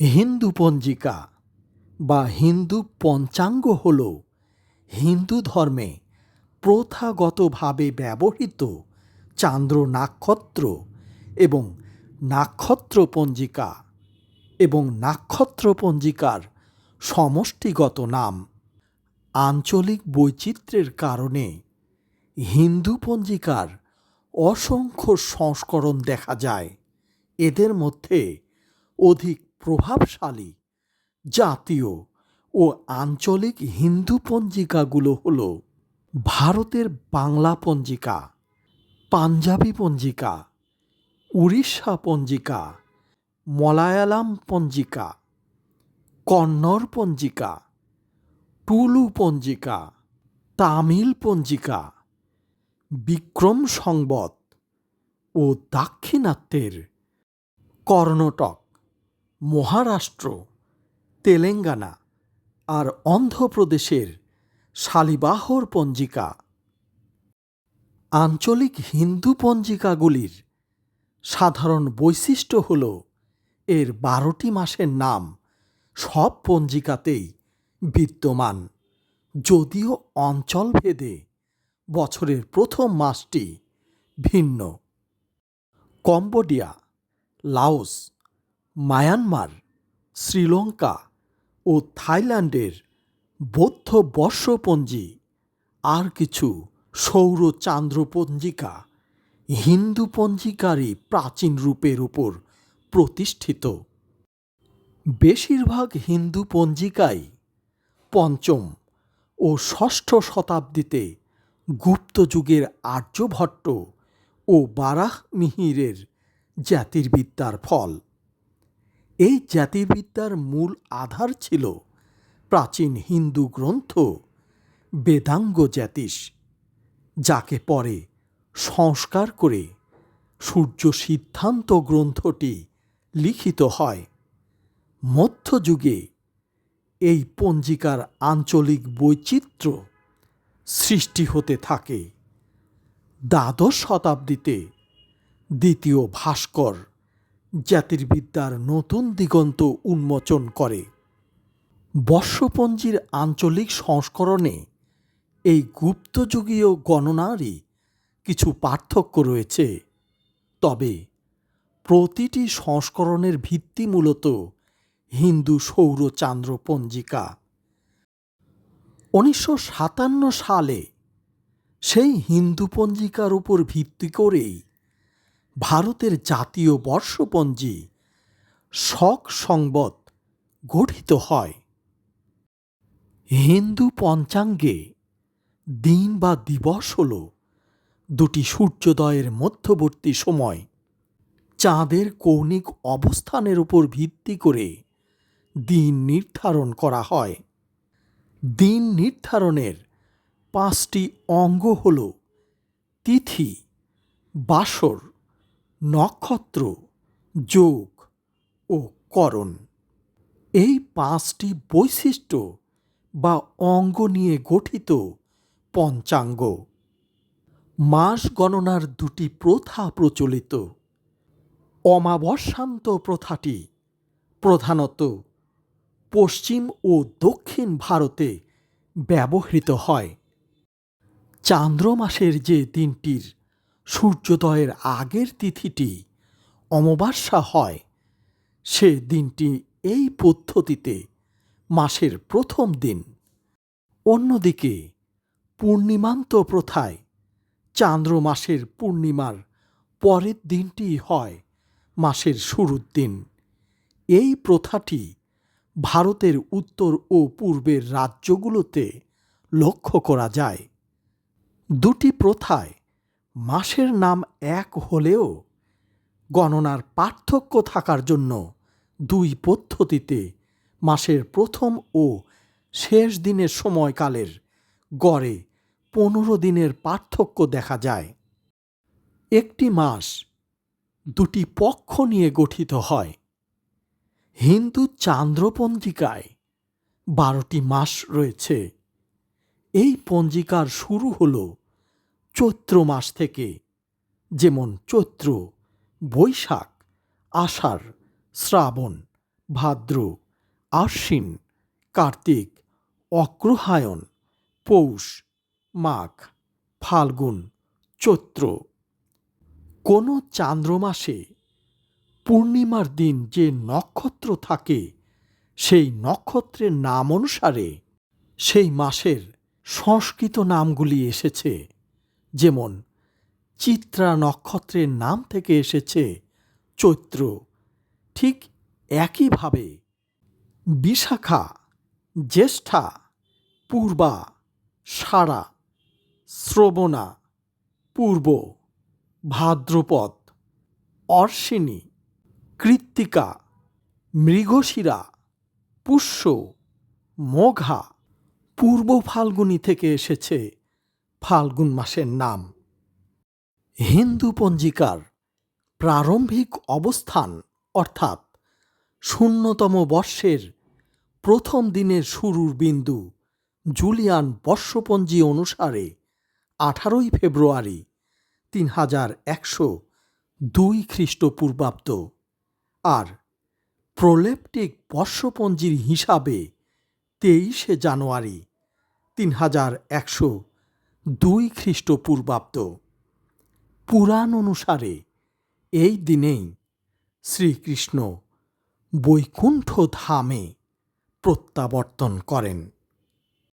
হিন্দু পঞ্জিকা বা হিন্দু পঞ্চাঙ্গ হল হিন্দু ধর্মে প্রথাগতভাবে ব্যবহৃত চান্দ্র নাক্ষত্র এবং নাক্ষত্র পঞ্জিকা এবং নাক্ষত্র পঞ্জিকার সমষ্টিগত নাম। আঞ্চলিক বৈচিত্র্যের কারণে হিন্দু পঞ্জিকার অসংখ্য সংস্করণ দেখা যায়। এদের মধ্যে অধিক প্রভাবশালী। জাতীয় ও আঞ্চলিক হিন্দু পঞ্জিকাগুলো হল ভারতের বাংলা পঞ্জিকা, পাঞ্জাবি পঞ্জিকা, উড়িষ্যা পঞ্জিকা, মলায়ালাম পঞ্জিকা, কন্নড় পঞ্জিকা, টুলু পঞ্জিকা, তামিল পঞ্জিকা, বিক্রম সংবত ও দাক্ষিণাত্যের কর্ণাটক। মহারাষ্ট্র, তেলেঙ্গানা আর অন্ধ্রপ্রদেশের শালিবাহর পঞ্জিকা। আঞ্চলিক হিন্দু পঞ্জিকাগুলির সাধারণ বৈশিষ্ট্য হল এর বারোটি মাসের নাম সব পঞ্জিকাতেই বিদ্যমান, যদিও অঞ্চলভেদে বছরের প্রথম মাসটি ভিন্ন। কম্বোডিয়া, লাওস মায়ানমার, শ্রীলঙ্কা ও থাইল্যান্ডের বৌদ্ধ বর্ষপঞ্জি, আর কিছু সৌর চান্দ্রপঞ্জিকা হিন্দু পঞ্জিকারই প্রাচীন রূপের উপর প্রতিষ্ঠিত। বেশিরভাগ হিন্দু পঞ্জিকাই পঞ্চম ও ষষ্ঠ শতাব্দীতে গুপ্ত যুগের আর্যভট্ট ও বারাহ মিহিরের জ্যোতির্বিদ্যার ফল। এই জ্যোতির্বিদ্যার মূল আধার ছিল প্রাচীন হিন্দু গ্রন্থ বেদাঙ্গ জ্যোতিষ, যাকে পরে সংস্কার করে সূর্য সিদ্ধান্ত গ্রন্থটি লিখিত হয়। মধ্যযুগে এই পঞ্জিকার আঞ্চলিক বৈচিত্র্য সৃষ্টি হতে থাকে। দ্বাদশ শতাব্দীতে দ্বিতীয় ভাস্কর জ্যোতির্বিদ্যার নতুন দিগন্ত উন্মোচন করে। বর্ষপঞ্জির আঞ্চলিক সংস্করণে এই গুপ্তযুগীয় গণনারই কিছু পার্থক্য রয়েছে। তবে প্রতিটি সংস্করণের ভিত্তি মূলত হিন্দু সৌরচান্দ্র পঞ্জিকা। উনিশশো সাতান্ন সালে সেই হিন্দু পঞ্জিকার উপর ভিত্তি করেই ভারতের জাতীয় বর্ষপঞ্জি শক সংবত গঠিত হয়। হিন্দু পঞ্চাঙ্গে দিন বা দিবস হল দুটি সূর্যোদয়ের মধ্যবর্তী সময়। চাঁদের কৌণিক অবস্থানের উপর ভিত্তি করে দিন নির্ধারণ করা হয়। দিন নির্ধারণের পাঁচটি অঙ্গ হল তিথি, বাসর নক্ষত্র, যোগ ও করণ। এই পাঁচটি বৈশিষ্ট্য বা অঙ্গ নিয়ে গঠিত পঞ্চাঙ্গ। মাস গণনার দুটি প্রথা প্রচলিত। অমাবস্যান্ত প্রথাটি প্রধানত পশ্চিম ও দক্ষিণ ভারতে ব্যবহৃত হয়। চান্দ্র মাসের যে দিনটির সূর্যোদয়ের আগের তিথিটি অমাবস্যা হয়। সে দিনটি এই পদ্ধতিতে মাসের প্রথম দিন। অন্যদিকে পূর্ণিমান্ত প্রথায় চান্দ্র মাসের পূর্ণিমার পরের দিনটি হয় মাসের শুরুর দিন। এই প্রথাটি ভারতের উত্তর ও পূর্বের রাজ্যগুলোতে লক্ষ্য করা যায়। দুটি প্রথায় মাসের নাম এক হলেও গণনার পার্থক্য থাকার জন্য দুই পদ্ধতিতে মাসের প্রথম ও শেষ দিনের সময়কালের গড়ে পনেরো দিনের পার্থক্য দেখা যায়। একটি মাস দুটি পক্ষ নিয়ে গঠিত হয়। হিন্দু চান্দ্রপঞ্জিকায় বারোটি মাস রয়েছে। এই পঞ্জিকার শুরু হল চৈত্র মাস থেকে যেমন চৈত্র, বৈশাখ, আষাঢ়, শ্রাবণ, ভাদ্র, আশ্বিন, কার্তিক, অগ্রহায়ণ, পৌষ, মাঘ, ফাল্গুন, চৈত্র। কোনো চান্দ্রমাসে পূর্ণিমার দিন যে নক্ষত্র থাকে, সেই নক্ষত্রের নাম অনুসারে সেই মাসের সংস্কৃত নামগুলি এসেছে। যেমন, চিত্রা নক্ষত্রের নাম থেকে এসেছে চৈত্র। ঠিক একইভাবে বিশাখা, জ্যেষ্ঠা, পূর্বা, সারা, শ্রবণা, পূর্ব, ভাদ্রপদ অর্শিনী কৃত্তিকা, মৃগশিরা, পুষ্য, মোঘা, পূর্ব ফাল্গুনি থেকে এসেছে ফাল্গুন মাসের নাম। হিন্দু পঞ্জিকার প্রারম্ভিক অবস্থান, অর্থাৎ শূন্যতম বর্ষের প্রথম দিনের শুরুর বিন্দু জুলিয়ান বর্ষপঞ্জি অনুসারে আঠারোই ফেব্রুয়ারি তিন হাজার একশো দুই খ্রিস্টপূর্বাব্দ। আর প্রলেপটিক বর্ষপঞ্জির হিসাবে তেইশে জানুয়ারি তিন হাজার একশো দুই খ্রিস্টপূর্বাব্দ। পুরাণ অনুসারে এই দিনেই শ্রীকৃষ্ণ বৈকুণ্ঠ ধামে প্রত্যাবর্তন করেন।